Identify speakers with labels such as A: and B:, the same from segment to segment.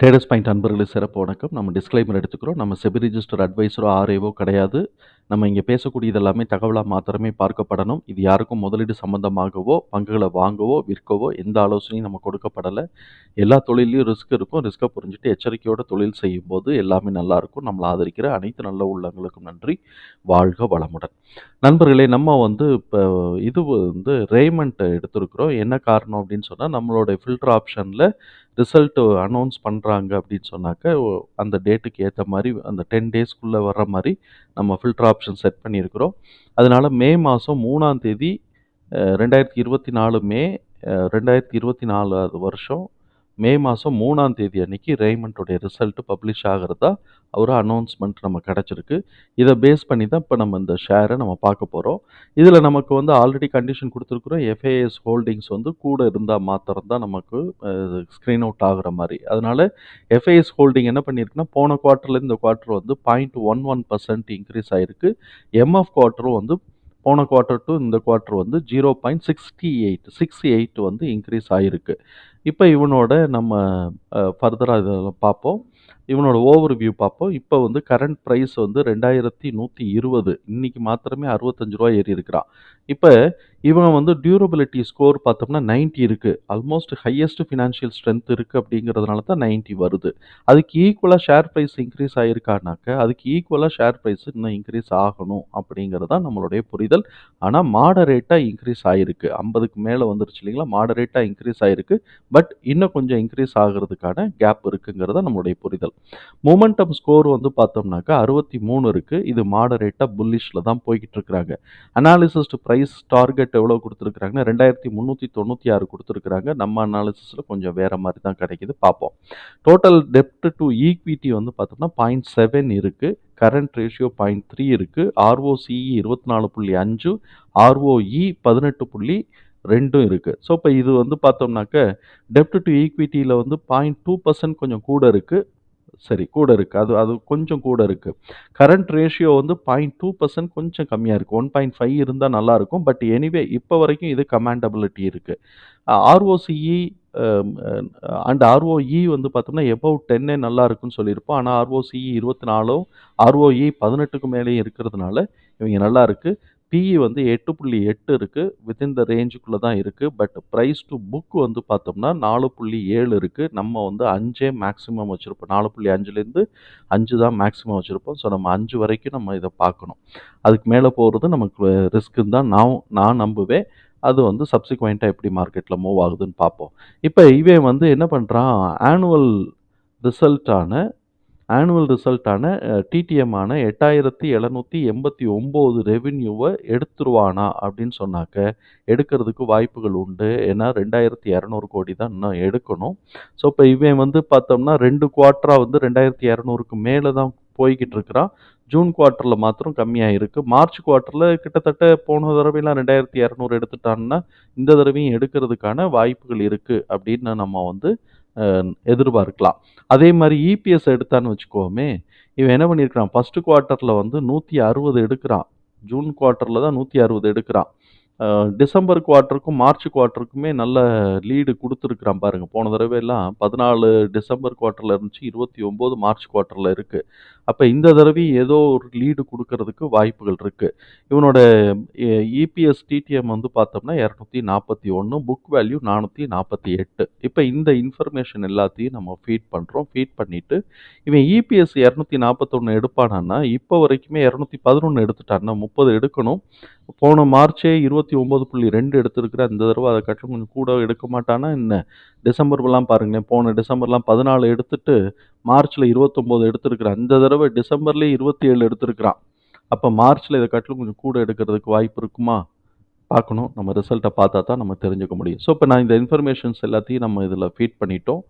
A: Traders point அன்பர்களுக்கு சிறப்பு வணக்கம். நம்ம டிஸ்க்ளைமர் எடுத்துக்கிறோம். நம்ம செபி ரிஜிஸ்டர் அட்வைஸரோ ஆர்ஏவோ கிடையாது. நம்ம இங்கே பேசக்கூடியது எல்லாமே தகவலாக மாத்திரமே பார்க்கப்படணும். இது யாருக்கும் முதலீடு சம்பந்தமாகவோ பங்குகளை வாங்கவோ விற்கவோ எந்த ஆலோசனையும் நம்ம கொடுக்கப்படலை. எல்லா தொழிலையும் ரிஸ்க் இருக்கும். ரிஸ்க்கை புரிஞ்சுட்டு எச்சரிக்கையோட தொழில் செய்யும்போது எல்லாமே நல்லா இருக்கும். நம்மளை ஆதரிக்கிற அனைத்து நல்ல உள்ளங்களுக்கும் நன்றி. வாழ்க வளமுடன். நண்பர்களே நம்ம வந்து இப்போ இது வந்து ரேமெண்ட்டை எடுத்திருக்கிறோம். என்ன காரணம் அப்படின்னு சொன்னால் நம்மளோட ஃபில்டர் ஆப்ஷனில் ரிசல்ட் அனௌன்ஸ் பண்ணுறாங்க அப்படின்னு சொன்னாக்க அந்த டேட்டுக்கு ஏற்ற மாதிரி அந்த டென் டேஸ்க்குள்ளே வர்ற மாதிரி நம்ம ஃபில்டர் ஆப்ஷன் ஆப்ஷன் செட் பண்ணியிருக்கிறோம். அதனால மே மாதம் மூணாம் தேதி ரெண்டாயிரத்தி இருபத்தி நாலு மே ரெண்டாயிரத்தி இருபத்தி நாலாவது வருஷம் மே மாதம் மூணாம் தேதி அன்னைக்கு ரெய்மண்டோடைய ரிசல்ட் பப்ளிஷ் ஆகிறதா ஒரு அனௌன்ஸ்மெண்ட் நம்ம கிடச்சிருக்கு. இதை பேஸ் பண்ணி தான் இப்போ நம்ம இந்த ஷேரை நம்ம பார்க்க போகிறோம் இதில் நமக்கு வந்து ஆல்ரெடி கண்டிஷன் கொடுத்துருக்குறோம். எஃப்ஏஎஸ் ஹோல்டிங்ஸ் வந்து கூட இருந்தால் மாத்திரம் தான் நமக்கு ஸ்க்ரீன் அவுட் ஆகுற மாதிரி. அதனால் எஃப்ஐஎஸ் ஹோல்டிங் என்ன பண்ணியிருக்குன்னா போன குவார்ட்டரில் இந்த குவார்ட்டர் வந்து point one one percent increase ஆகிருக்கு எம்எஃப் குவார்ட்டரும் வந்து போன குவார்ட்டர் டு இந்த குவார்ட்டர் வந்து zero point sixty eight six eight வந்து இன்க்ரீஸ் ஆகிருக்கு இப்போ இவனோட நம்ம ஃபர்தராக இதெல்லாம் பார்ப்போம். இவனோட ஓவர் வியூ பார்ப்போம். இப்போ வந்து கரண்ட் ப்ரைஸ் வந்து ரெண்டாயிரத்தி நூற்றி இருபது. இன்றைக்கி மாத்திரமே அறுபத்தஞ்சு ரூபா ஏறி இருக்கிறான் இப்போ இவன் வந்து டியூரபிலிட்டி ஸ்கோர் பார்த்தோம்னா 90 இருக்குது ஆல்மோஸ்ட் ஹையஸ்ட் ஃபினான்ஷியல் ஸ்ட்ரென்த் இருக்குது அப்படிங்கிறதுனால தான் 90 வருது. அதுக்கு ஈக்குவலாக ஷேர் ப்ரைஸ் இன்க்ரீஸ் ஆகிருக்கானாக்க அதுக்கு ஈக்குவலாக ஷேர் ப்ரைஸ் இன்னும் இன்க்ரீஸ் ஆகணும் அப்படிங்கிறது தான் நம்மளுடைய புரிதல். ஆனால் மாடரேட்டாக இன்க்ரீஸ் ஆகிருக்கு ஐம்பதுக்கு மேலே வந்துருச்சு இல்லைங்களா? மாடரேட்டாக இன்க்ரீஸ் ஆகிருக்கு பட் இன்னும் கொஞ்சம் இன்க்ரீஸ் ஆகிறதுக்கான கேப் இருக்குங்கிறத நம்மளுடைய புரிதல். மொமெண்டம் ஸ்கோர் வந்து பார்த்தோம்னாக்கா அறுபத்தி மூணு இருக்குது இது மாடரேட்டாக புல்லிஷில் தான் போய்கிட்டு இருக்கிறாங்க அனாலிசிஸ்ட் ப்ரைஸ் டார்கெட் எவ்வளோ கொடுத்துருக்குறாங்கன்னா ரெண்டாயிரத்தி முந்நூற்றி தொண்ணூற்றி ஆறு கொடுத்துருக்குறாங்க. நம்ம அனாலிசிஸில் கொஞ்சம் வேறு மாதிரி தான் கிடைக்குது. பார்ப்போம். டோட்டல் டெப்ட் டு ஈக்விட்டி வந்து பார்த்தோம்னா பாயிண்ட் செவன் இருக்குது கரண்ட் ரேஷியோ பாயிண்ட் த்ரீ இருக்குது ஆர்ஓசிஇ இருபத்தி நாலு புள்ளி அஞ்சு ஆர்ஓஇ பதினெட்டு புள்ளி ரெண்டும் இருக்குது ஸோ இப்போ இது வந்து பார்த்தோம்னாக்க டெப்ட் டு ஈக்விட்டியில் வந்து பாயிண்ட் டூ பர்சன்ட் கொஞ்சம் கூட இருக்குது சரி கூட இருக்குது அது அது கொஞ்சம் கூட இருக்குது கரண்ட் ரேஷியோ வந்து பாயிண்ட் டூ பர்சன்ட் கொஞ்சம் கம்மியாக இருக்குது ஒன் பாயிண்ட் ஃபைவ் இருந்தால் நல்லாயிருக்கும் பட் எனிவே இப்போ வரைக்கும் இது கமாண்டபிலிட்டி இருக்குது ஆர்ஓசிஇ அண்ட் ஆர்ஓஇ வந்து பார்த்தோம்னா எபவ் டென்னே நல்லா இருக்குன்னு சொல்லியிருப்போம். ஆனால் ஆர்ஓசிஇ இருபத்தி நாலும் ஆர்ஓஇ பதினெட்டுக்கு மேலேயும் இருக்கிறதுனால இவங்க நல்லா இருக்குது பிஇ வந்து எட்டு புள்ளி எட்டு இருக்குது வித்தின் த ரேஞ்சுக்குள்ளே தான் இருக்குது பட் ப்ரைஸ் டு புக் வந்து பார்த்தோம்னா நாலு புள்ளி ஏழு இருக்குது நம்ம வந்து அஞ்சே மேக்ஸிமம் வச்சுருப்போம். நாலு புள்ளி அஞ்சுலேருந்து அஞ்சு தான் மேக்ஸிமம் வச்சுருப்போம். ஸோ நம்ம அஞ்சு வரைக்கும் நம்ம இதை பார்க்கணும். அதுக்கு மேலே போகிறது நமக்கு ரிஸ்க்குன்னு தான் நான் நான் நம்புவேன். அது வந்து சப்சிக்வெண்ட்டாக எப்படி மார்க்கெட்டில் மூவ் ஆகுதுன்னு பார்ப்போம். இப்போ இவன் வந்து என்ன பண்ணுறான் ஆனுவல் ரிசல்ட்டான ஆனுவல் ரிசல்ட்டான டிடிஎம்மான எட்டாயிரத்தி எழுநூற்றி எண்பத்தி ஒம்பது ரெவின்யூவை எடுத்துருவானா அப்படின்னு சொன்னாக்க எடுக்கிறதுக்கு வாய்ப்புகள் உண்டு. ஏன்னா ரெண்டாயிரத்தி இரநூறு கோடி தான் இன்னும் எடுக்கணும். ஸோ இப்போ இவன் வந்து பார்த்தோம்னா ரெண்டு குவார்ட்டராக வந்து ரெண்டாயிரத்தி இரநூறுக்கு மேலே தான் போய்கிட்டு இருக்கிறான். ஜூன் குவார்ட்டரில் மாத்திரம் கம்மியாக இருக்குது மார்ச் குவார்ட்டரில் கிட்டத்தட்ட போன தடவைலாம் ரெண்டாயிரத்தி இரநூறு எடுத்துட்டான்னா இந்த தடவையும் எடுக்கிறதுக்கான வாய்ப்புகள் இருக்குது அப்படின்னு நம்ம வந்து எதிர்பார்க்கலாம். அதே மாதிரி இபிஎஸ் எடுத்தான்னு வச்சுக்கோமே இவன் என்ன பண்ணியிருக்கிறான்? ஃபஸ்ட்டு குவார்ட்டரில் வந்து நூற்றி அறுபது எடுக்கிறான். ஜூன் குவார்ட்டரில் தான் நூற்றி அறுபது எடுக்கிறான். டிசம்பர் குவார்ட்டருக்கும் மார்ச் குவார்ட்டருக்குமே நல்ல லீடு கொடுத்துருக்குறான் பாருங்க. போன தடவை எல்லாம் பதினாலு டிசம்பர் குவார்ட்டரில் இருந்துச்சு இருபத்தி ஒம்பது மார்ச் குவார்ட்டரில் இருக்குது அப்போ இந்த தடவையும் ஏதோ ஒரு லீடு கொடுக்கறதுக்கு வாய்ப்புகள் இருக்குது இவனோட இபிஎஸ் டிடிஎம் வந்து பார்த்தோம்னா இரநூத்தி நாற்பத்தி ஒன்று புக் வேல்யூ நானூற்றி நாற்பத்தி எட்டு. இப்போ இந்த இன்ஃபர்மேஷன் எல்லாத்தையும் நம்ம ஃபீட் பண்ணுறோம் ஃபீட் பண்ணிவிட்டு இவன் இபிஎஸ் இரநூத்தி நாற்பத்தொன்று எடுப்பானான்னா இப்போ வரைக்குமே இரநூத்தி பதினொன்று எடுத்துட்டான்னா முப்பது எடுக்கணும். போன மார்ச்சே இருபத்தி ஒம்பது புள்ளி ரெண்டு எடுத்திருக்கிற இந்த தடவை அதை கட்டும் கொஞ்சம் கூட எடுக்க மாட்டானா என்ன? டிசம்பர்லாம் பாருங்களேன் போன டிசம்பர்லாம் பதினாலு எடுத்துட்டு மார்ச்சில் இருபத்தொம்போது எடுத்திருக்கிறான். இந்த தடவை டிசம்பர்லேயே இருபத்தி ஏழு எடுத்திருக்கிறான். அப்போ மார்ச்சில் இதை கட்டிலும் கொஞ்சம் கூட எடுக்கிறதுக்கு வாய்ப்பு இருக்குமா? பார்க்கணும். நம்ம ரிசல்ட்டை பார்த்தா தான் நம்ம தெரிஞ்சுக்க முடியும். ஸோ இப்போ நான் இந்த இன்ஃபர்மேஷன்ஸ் எல்லாத்தையும் நம்ம இதில் ஃபீட் பண்ணிட்டோம்.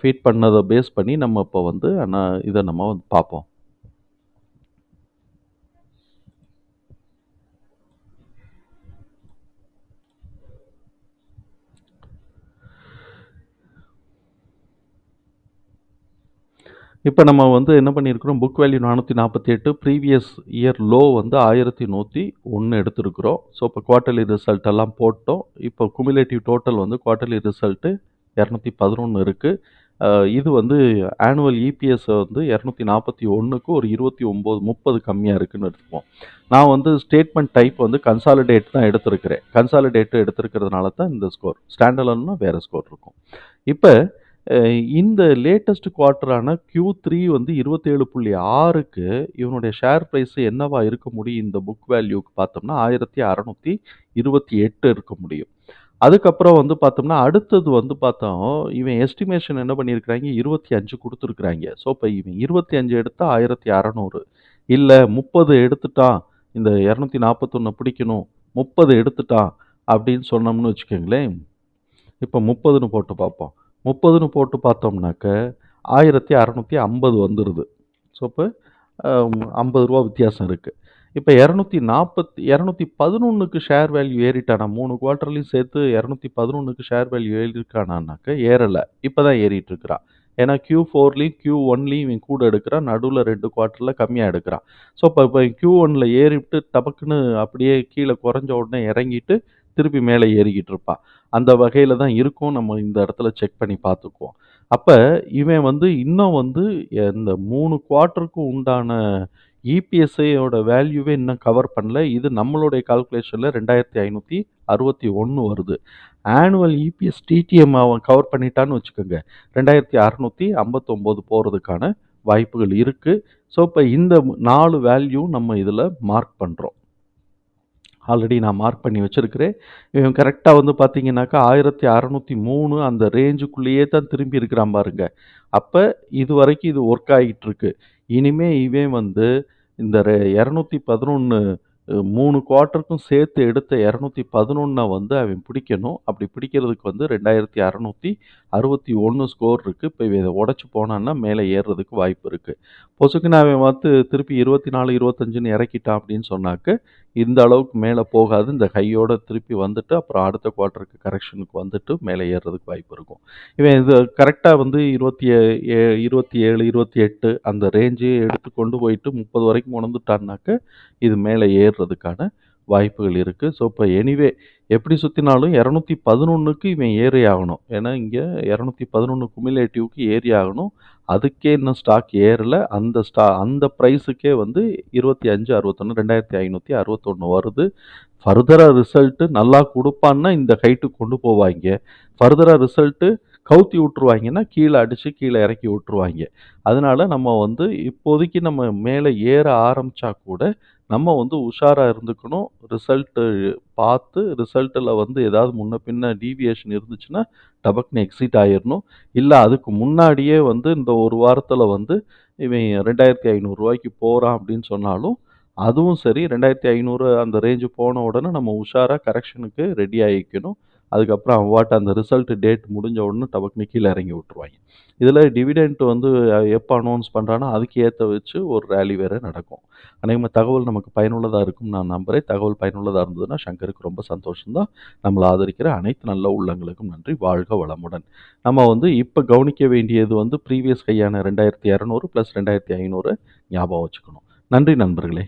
A: ஃபீட் பண்ணதை பேஸ் பண்ணி நம்ம இப்போ வந்து ஆனால் இதை நம்ம வந்து பார்ப்போம். இப்போ நம்ம வந்து என்ன பண்ணியிருக்கிறோம் புக் வேல்யூ நானூற்றி நாற்பத்தி எட்டு ப்ரீவியஸ் இயர் லோ வந்து ஆயிரத்தி நூற்றி ஒன்று எடுத்திருக்கிறோம் ஸோ இப்போ குவார்ட்டர்லி ரிசல்ட் எல்லாம் போட்டோம் இப்போ குமுலேட்டிவ் டோட்டல் வந்து குவார்ட்டர்லி ரிசல்ட்டு இரநூத்தி பதினொன்று இருக்குது இது வந்து ஆனுவல் இபிஎஸ் வந்து 241க்கு ஒரு இருபத்தி ஒம்பது முப்பது கம்மியாக இருக்குதுன்னு எடுத்துப்போம். நான் வந்து ஸ்டேட்மெண்ட் டைப் வந்து கன்சாலிடேட் தான் எடுத்திருக்கிறேன். கன்சாலிடேட் எடுத்திருக்கிறதுனால தான் இந்த ஸ்கோர். ஸ்டாண்ட் வேறு ஸ்கோர் இருக்கும். இப்போ இந்த லேட்டஸ்ட் குவார்ட்டரான Q3 வந்து 27.6க்கு இவனுடைய ஷேர் ப்ரைஸ் என்னவா இருக்க முடியும்? இந்த புக் வேல்யூக்கு பார்த்தோம்னா, 1628 இருக்க முடியும். அதுக்கப்புறம் வந்து பார்த்தோம்னா, அடுத்தது வந்து பார்த்தோம், இவன் எஸ்டிமேஷன் என்ன பண்ணியிருக்குறாய்ங்க இருபத்தி அஞ்சு கொடுத்துருக்குறாங்க. ஸோ, இப்போ இவன் இருபத்தி அஞ்சு எடுத்தால் ஆயிரத்தி அறநூறு. இல்லை முப்பது எடுத்துட்டான், இந்த 241 பிடிக்கணும், 30 எடுத்துட்டான் அப்படின்னு சொன்னோம்னு வச்சுக்கோங்களேன். இப்போ முப்பதுன்னு போட்டு பார்ப்போம். 30ன்னு போட்டு பார்த்தோம்னாக்க, ஆயிரத்தி அறநூற்றி ஐம்பது வந்துடுது ஸோ, இப்போ ஐம்பது ரூபா வித்தியாசம் இருக்குது இப்போ இரநூத்தி நாற்பத்தி இரநூத்தி பதினொன்றுக்கு ஷேர் வேல்யூ ஏறிட்டானா, 3 குவார்ட்டர்லயும் சேர்த்து 211க்கு ஷேர் வேல்யூ ஏறியிருக்கானான்னாக்க, ஏறலை. இப்போ தான் ஏறிட்டுருக்கிறான் ஏன்னா க்யூ ஃபோர்லேயும் க்யூ ஒன்லேயும் இவன் கூட எடுக்கிறான். நடுவுல 2 குவார்ட்டர்ல கம்மியாக எடுக்கிறான். ஸோ, இப்ப இப்ப Q1ல ஏறிட்டு டபக்குன்னு அப்படியே கீழே குறைஞ்ச உடனே இறங்கிட்டு, திருப்பி மேலே ஏறிக்கிட்டு இருப்பான். அந்த வகையில் தான் இருக்கும். நம்ம இந்த இடத்துல செக் பண்ணி பார்த்துக்குவோம். அப்போ இவன் வந்து இன்னும் வந்து இந்த மூணு குவார்ட்டருக்கும் உண்டான இபிஎஸ்ஐயோட வேல்யூவே இன்னும் கவர் பண்ணல. இது நம்மளுடைய கால்குலேஷனில் ரெண்டாயிரத்தி ஐநூற்றி அறுபத்தி ஒன்று வருது. ஆனுவல் இபிஎஸ் டிடிஎம் அவன் கவர் பண்ணிட்டான்னு வச்சுக்கோங்க, ரெண்டாயிரத்தி அறுநூற்றி ஐம்பத்தொம்போது போகிறதுக்கான வாய்ப்புகள் இருக்குது ஸோ, இப்போ இந்த நாலு வேல்யூ நம்ம இதில் மார்க் பண்ணுறோம் ஆல்ரெடி நான் மார்க் பண்ணி வச்சுருக்கிறேன் இவன் கரெக்டாக வந்து பார்த்தீங்கன்னாக்கா, 1603 அந்த ரேஞ்சுக்குள்ளேயே தான் திரும்பி இருக்கிறான் பாருங்க. இது வரைக்கும் இது ஒர்க் ஆகிட்டுருக்கு இனிமேல் இனிமே இவன் வந்து இந்த ரெ 211 அ 3 குவார்ட்டருக்கும் சேர்த்து எடுத்த 211 வந்து அவன் பிடிக்கணும். அப்படி பிடிக்கிறதுக்கு வந்து ரெண்டாயிரத்தி அறநூற்றி 2661 ஸ்கோர் இருக்குது இப்போ இவன் உடச்சி போனான்னா, மேலே ஏறுறதுக்கு வாய்ப்பு இருக்குது பொசுக்கினாவை அவன் திருப்பி திருப்பி 24, 25ன்னு இறக்கிட்டான் அப்படின்னு சொன்னாக்க, இந்த அளவுக்கு மேலே போகாது. இந்த ஹையோட திருப்பி வந்துட்டு, அப்புறம் அடுத்த குவார்ட்டருக்கு கரெக்ஷனுக்கு வந்துட்டு மேலே ஏறுறதுக்கு வாய்ப்பு இருக்கும். இவன் இது கரெக்டாக வந்து 27 27, 28 அந்த ரேஞ்சே எடுத்து கொண்டு போயிட்டு 30 வரைக்கும் கொணந்துட்டான்னாக்க, இது மேலே ஏறுறதுக்கான வாய்ப்புகள் இருக்குது ஸோ, இப்போ எனிவே எப்படி சுற்றினாலும் இரநூத்தி பதினொன்றுக்கு இவன் ஏறி ஆகணும். ஏன்னா, இங்க 211 குமுலேட்டிவ்க்கு ஏறி ஆகணும். அதுக்கே இன்னும் ஸ்டாக் ஏறல. அந்த ஸ்டா அந்த ப்ரைஸுக்கே வந்து 2561 2561 வருது. ஃபர்தராக ரிசல்ட்டு நல்லா கொடுப்பான்னா இந்த ஹைட்டுக்கு கொண்டு போவாங்க ஃபர்தராக ரிசல்ட்டு கவுத்தி விட்ருவாங்கன்னா கீழே அடித்து கீழே இறக்கி விட்ருவாங்க அதனால நம்ம வந்து இப்போதைக்கு நம்ம மேலே ஏற ஆரம்பிச்சா கூட, நம்ம வந்து உஷாராக இருந்துக்கணும். ரிசல்ட்டு பார்த்து ரிசல்ட்டில் வந்து ஏதாவது முன்ன பின்ன டீவியேஷன் இருந்துச்சுன்னா, டபக்குன்னு எக்ஸிட் ஆயிரணும். இல்லை அதுக்கு முன்னாடியே வந்து இந்த ஒரு வாரத்தில் வந்து இவன் ரெண்டாயிரத்தி ஐநூறுரூவாய்க்கு போகிறான் அப்படின்னு சொன்னாலும், அதுவும் சரி 2500 அந்த ரேஞ்சு போன உடனே நம்ம உஷாராக கரெக்ஷனுக்கு ரெடி ஆகிக்கணும் அதுக்கப்புறம் அவன் பாட்டு அந்த ரிசல்ட் டேட் முடிஞ்ச உடனே டபக்குன்னு கீழே இறங்கி விட்டுருவாங்க இதில் டிவிடெண்ட் வந்து எப்போ அனௌன்ஸ் பண்ணுறானோ அதுக்கு ஏற்ற வச்சு ஒரு ராலி வேறு நடக்கும். அநேகமாக தகவல் நமக்கு பயனுள்ளதாக இருக்கும் நான் நம்புகிறேன் தகவல் பயனுள்ளதாக இருந்ததுன்னா, சங்கருக்கு ரொம்ப சந்தோஷம்தான் நம்மளை ஆதரிக்கிற அனைத்து நல்ல உள்ளங்களுக்கும் நன்றி. வாழ்க வளமுடன். நம்ம வந்து இப்போ கவனிக்க வேண்டியது வந்து ப்ரீவியஸ் கையான ரெண்டாயிரத்தி இரநூறு ப்ளஸ் ரெண்டாயிரத்தி ஐநூறு ஞாபகம் வச்சுக்கணும். நன்றி நண்பர்களே!